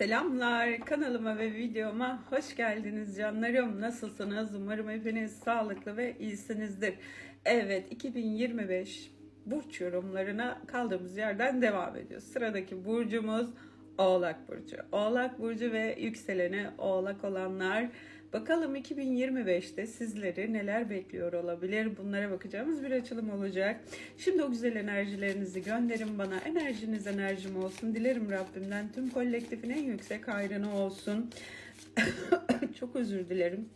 Selamlar kanalıma ve videoma hoş geldiniz canlarım. Nasılsınız? Umarım hepiniz sağlıklı ve iyisinizdir. Evet 2025 burç yorumlarına kaldığımız yerden devam ediyoruz. Sıradaki burcumuz Oğlak Burcu. Oğlak Burcu ve yükseleni Oğlak olanlar Bakalım 2025'te sizleri neler bekliyor olabilir? Bunlara bakacağımız bir açılım olacak. Şimdi o güzel enerjilerinizi gönderin bana. Enerjiniz enerjim olsun. Dilerim Rabbimden tüm kolektifin en yüksek hayrını olsun. Çok özür dilerim.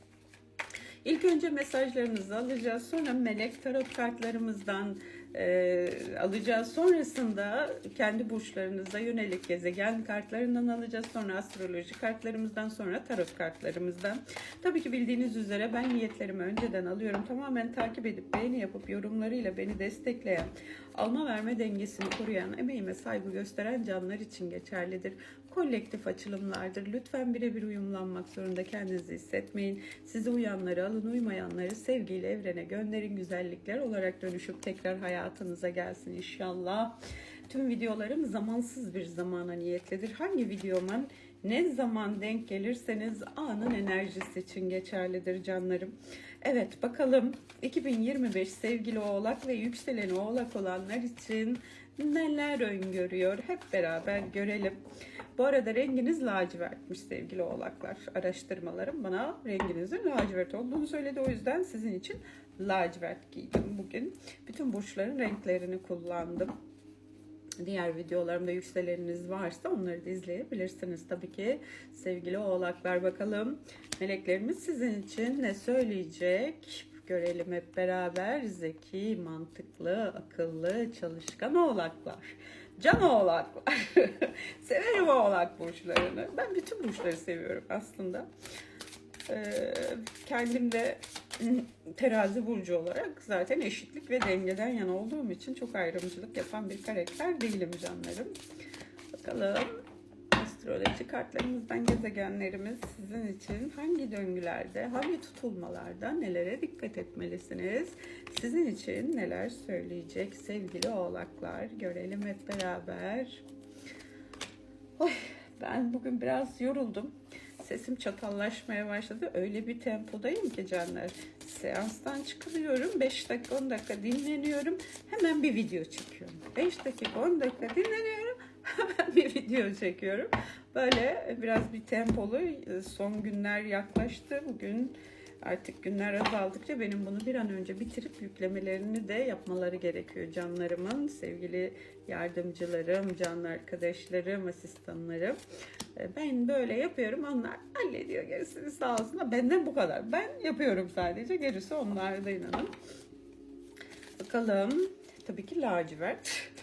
İlk önce mesajlarınızı alacağız. Sonra melek tarot kartlarımızdan e, alacağız. Sonrasında kendi burçlarınıza yönelik gezegen kartlarından alacağız. Sonra astroloji kartlarımızdan sonra tarot kartlarımızdan. Tabii ki bildiğiniz üzere ben niyetlerimi önceden alıyorum. Tamamen takip edip beğeni yapıp yorumlarıyla beni destekleyen, alma verme dengesini koruyan, emeğime saygı gösteren canlar için geçerlidir. Kolektif açılımlardır. Lütfen birebir uyumlanmak zorunda kendinizi hissetmeyin. Size uyanları alın, uymayanları sevgiyle evrene gönderin. Güzellikler olarak dönüşüp tekrar hayatınıza gelsin inşallah. Tüm videolarım zamansız bir zamana niyetlidir. Hangi videoman ne zaman denk gelirseniz anın enerjisi için geçerlidir canlarım. Evet bakalım 2025 sevgili oğlak ve yükseleni oğlak olanlar için neler öngörüyor hep beraber görelim. Bu arada renginiz lacivertmiş sevgili oğlaklar. Araştırmalarım bana renginizin lacivert olduğunu söyledi. O yüzden sizin için lacivert giydim bugün. Bütün burçların renklerini kullandım. Diğer videolarımda yükseleniniz varsa onları da izleyebilirsiniz tabii ki. Sevgili oğlaklar bakalım meleklerimiz sizin için ne söyleyecek? Görelim hep beraber. Zeki, mantıklı, akıllı, çalışkan oğlaklar. Can oğlaklar. Severim oğlak burçlarını. Ben bütün burçları seviyorum aslında. Ee, kendim de terazi burcu olarak zaten eşitlik ve dengeden yana olduğum için çok ayrımcılık yapan bir karakter değilim canlarım. Bakalım astroloji kartlarımızdan gezegenlerimiz sizin için hangi döngülerde, hangi tutulmalarda nelere dikkat etmelisiniz? Sizin için neler söyleyecek sevgili oğlaklar? Görelim hep beraber. Oy, ben bugün biraz yoruldum. Sesim çatallaşmaya başladı. Öyle bir tempodayım ki canlar. Seanstan çıkıyorum. 5 dakika 10 dakika dinleniyorum. Hemen bir video çekiyorum. 5 dakika 10 dakika dinleniyorum. Hemen bir video çekiyorum. Böyle biraz bir tempolu son günler yaklaştı. Bugün artık günler azaldıkça benim bunu bir an önce bitirip yüklemelerini de yapmaları gerekiyor canlarımın, sevgili yardımcılarım, can arkadaşlarım, asistanlarım. Ben böyle yapıyorum, onlar hallediyor gerisini sağ olsunlar. Benden bu kadar. Ben yapıyorum sadece, gerisi onlarda inanın. Bakalım, tabii ki lacivert.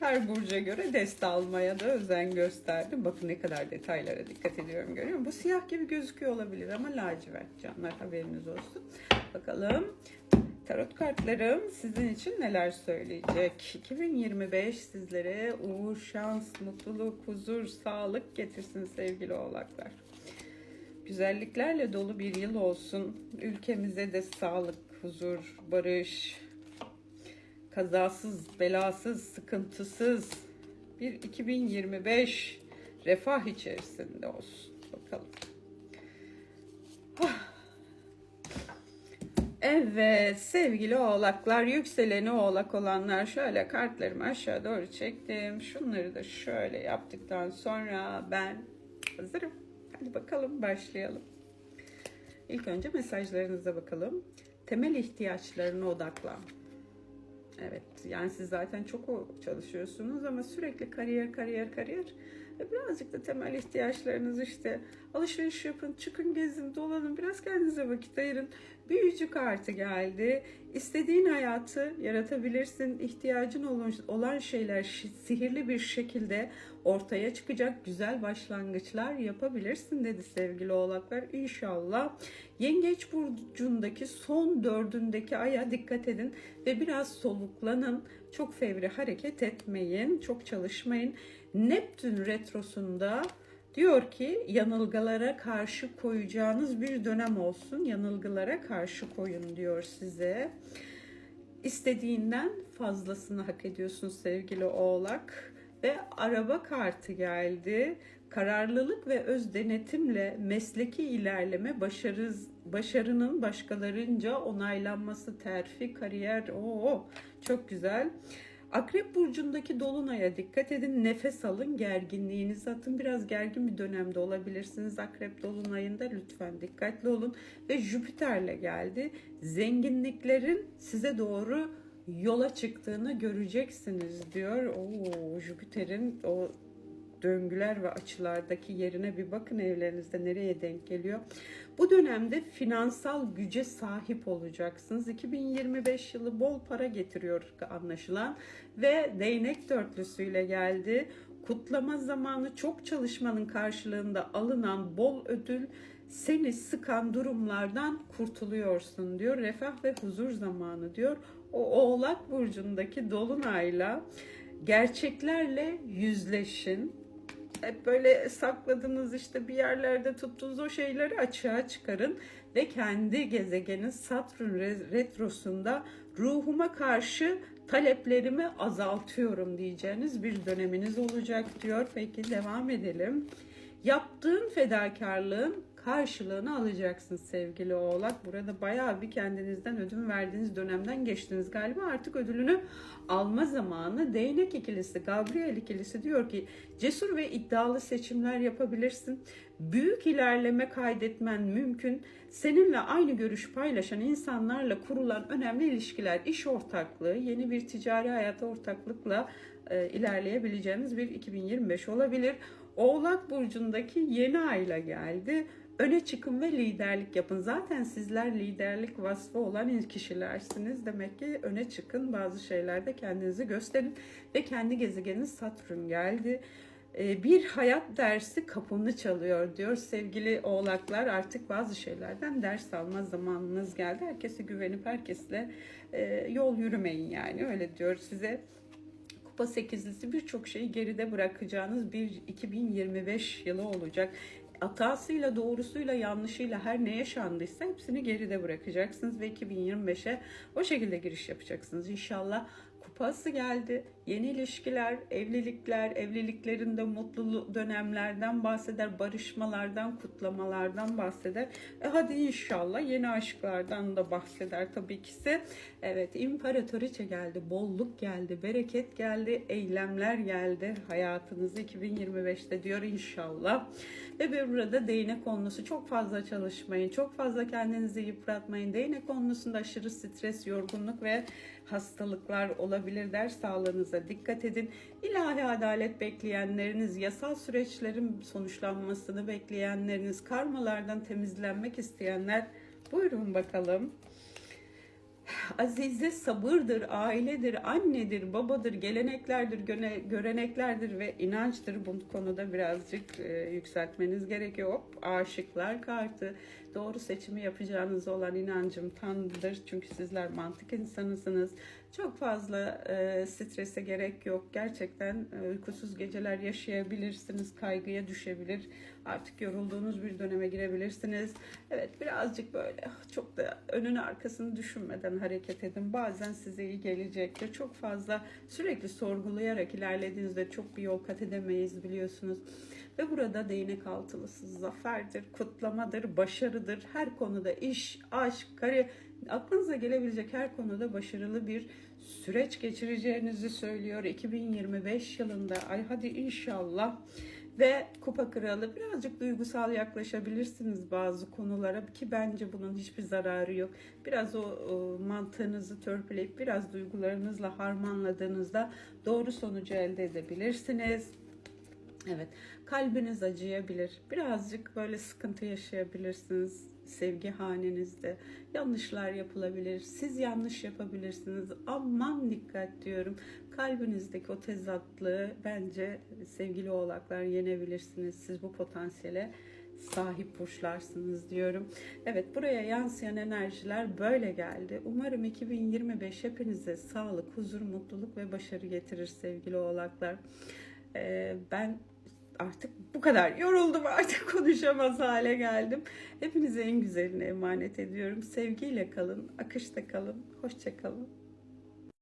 Her burca göre deste almaya da özen gösterdim. Bakın ne kadar detaylara dikkat ediyorum görüyor musun? Bu siyah gibi gözüküyor olabilir ama lacivert canlar haberiniz olsun. Bakalım tarot kartlarım sizin için neler söyleyecek? 2025 sizlere uğur, şans, mutluluk, huzur, sağlık getirsin sevgili oğlaklar. Güzelliklerle dolu bir yıl olsun. Ülkemize de sağlık, huzur, barış, kazasız, belasız, sıkıntısız bir 2025 refah içerisinde olsun. Bakalım. Ah. Evet sevgili oğlaklar, yükseleni oğlak olanlar şöyle kartlarımı aşağı doğru çektim. Şunları da şöyle yaptıktan sonra ben hazırım. Hadi bakalım başlayalım. İlk önce mesajlarınıza bakalım. Temel ihtiyaçlarına odaklan. Evet yani siz zaten çok çalışıyorsunuz ama sürekli kariyer kariyer kariyer. E, birazcık da temel ihtiyaçlarınız işte alışveriş yapın, çıkın gezin, dolanın, biraz kendinize vakit ayırın. Büyücü kartı geldi. İstediğin hayatı yaratabilirsin. İhtiyacın olan şeyler sihirli bir şekilde ortaya çıkacak güzel başlangıçlar yapabilirsin dedi sevgili oğlaklar. İnşallah yengeç burcundaki son dördündeki aya dikkat edin ve biraz soluklanın. Çok fevri hareket etmeyin, çok çalışmayın. Neptün retrosunda diyor ki yanılgılara karşı koyacağınız bir dönem olsun. Yanılgılara karşı koyun diyor size. İstediğinden fazlasını hak ediyorsun sevgili oğlak. ve araba kartı geldi. Kararlılık ve öz denetimle mesleki ilerleme, başarı, başarının başkalarınca onaylanması, terfi, kariyer, o çok güzel. Akrep burcundaki dolunaya dikkat edin. Nefes alın, gerginliğinizi atın. Biraz gergin bir dönemde olabilirsiniz. Akrep dolunayında lütfen dikkatli olun. Ve Jüpiter'le geldi. Zenginliklerin size doğru yola çıktığını göreceksiniz diyor. Oo, Jüpiter'in o döngüler ve açılardaki yerine bir bakın evlerinizde nereye denk geliyor. Bu dönemde finansal güce sahip olacaksınız. 2025 yılı bol para getiriyor anlaşılan ve değnek dörtlüsüyle geldi. Kutlama zamanı çok çalışmanın karşılığında alınan bol ödül seni sıkan durumlardan kurtuluyorsun diyor. Refah ve huzur zamanı diyor. O Oğlak burcundaki dolunayla gerçeklerle yüzleşin hep böyle sakladığınız işte bir yerlerde tuttuğunuz o şeyleri açığa çıkarın ve kendi gezegenin Satürn retrosunda ruhuma karşı taleplerimi azaltıyorum diyeceğiniz bir döneminiz olacak diyor. Peki devam edelim. Yaptığın fedakarlığın karşılığını alacaksın sevgili oğlak. Burada bayağı bir kendinizden ödün verdiğiniz dönemden geçtiniz galiba. Artık ödülünü alma zamanı. Değnek ikilisi, Gabriel ikilisi diyor ki cesur ve iddialı seçimler yapabilirsin. Büyük ilerleme kaydetmen mümkün. Seninle aynı görüş paylaşan insanlarla kurulan önemli ilişkiler, iş ortaklığı, yeni bir ticari hayata ortaklıkla e, ilerleyebileceğiniz bir 2025 olabilir. Oğlak burcundaki yeni ayla geldi öne çıkın ve liderlik yapın. Zaten sizler liderlik vasfı olan kişilersiniz. Demek ki öne çıkın bazı şeylerde kendinizi gösterin. Ve kendi gezegenin Satürn geldi. Ee, bir hayat dersi kapını çalıyor diyor sevgili oğlaklar artık bazı şeylerden ders alma zamanınız geldi. Herkese güvenip herkesle e, yol yürümeyin yani öyle diyor size. Kupa sekizlisi birçok şeyi geride bırakacağınız bir 2025 yılı olacak hatasıyla, doğrusuyla, yanlışıyla her ne yaşandıysa hepsini geride bırakacaksınız ve 2025'e o şekilde giriş yapacaksınız. İnşallah kupası geldi. Yeni ilişkiler, evlilikler, evliliklerinde mutlu dönemlerden bahseder, barışmalardan, kutlamalardan bahseder. E hadi inşallah yeni aşklardan da bahseder tabii ki ise. Evet, imparatoriçe geldi, bolluk geldi, bereket geldi, eylemler geldi hayatınızı 2025'te diyor inşallah. Ve burada değnek konusu çok fazla çalışmayın, çok fazla kendinizi yıpratmayın. Değnek konusunda aşırı stres, yorgunluk ve hastalıklar olabilir. Ders sağlığınıza dikkat edin. İlahi adalet bekleyenleriniz, yasal süreçlerin sonuçlanmasını bekleyenleriniz, karmalardan temizlenmek isteyenler buyurun bakalım. Azize sabırdır, ailedir, annedir, babadır, geleneklerdir, göne, göreneklerdir ve inançtır. Bu konuda birazcık e, yükseltmeniz gerekiyor. Hop, aşıklar kartı. Doğru seçimi yapacağınız olan inancım tamdır. Çünkü sizler mantık insanısınız. Çok fazla e, strese gerek yok. Gerçekten e, uykusuz geceler yaşayabilirsiniz. Kaygıya düşebilir. Artık yorulduğunuz bir döneme girebilirsiniz. Evet birazcık böyle çok da önünü arkasını düşünmeden hareket edin. Bazen size iyi gelecektir. Çok fazla sürekli sorgulayarak ilerlediğinizde çok bir yol kat edemeyiz biliyorsunuz. Ve burada değnek altılısı zaferdir, kutlamadır, başarıdır. Her konuda iş, aşk, kariyer, aklınıza gelebilecek her konuda başarılı bir süreç geçireceğinizi söylüyor. 2025 yılında ay hadi inşallah ve kupa kralı birazcık duygusal yaklaşabilirsiniz bazı konulara ki bence bunun hiçbir zararı yok. Biraz o, o mantığınızı törpüleyip biraz duygularınızla harmanladığınızda doğru sonucu elde edebilirsiniz. Evet, kalbiniz acıyabilir. Birazcık böyle sıkıntı yaşayabilirsiniz sevgi hanenizde. Yanlışlar yapılabilir. Siz yanlış yapabilirsiniz. Aman dikkat diyorum. Kalbinizdeki o tezatlığı bence sevgili oğlaklar yenebilirsiniz. Siz bu potansiyele sahip burçlarsınız diyorum. Evet buraya yansıyan enerjiler böyle geldi. Umarım 2025 hepinize sağlık, huzur, mutluluk ve başarı getirir sevgili oğlaklar. Ee, ben artık bu kadar yoruldum artık konuşamaz hale geldim. Hepinize en güzelini emanet ediyorum. Sevgiyle kalın, akışta kalın, hoşça kalın.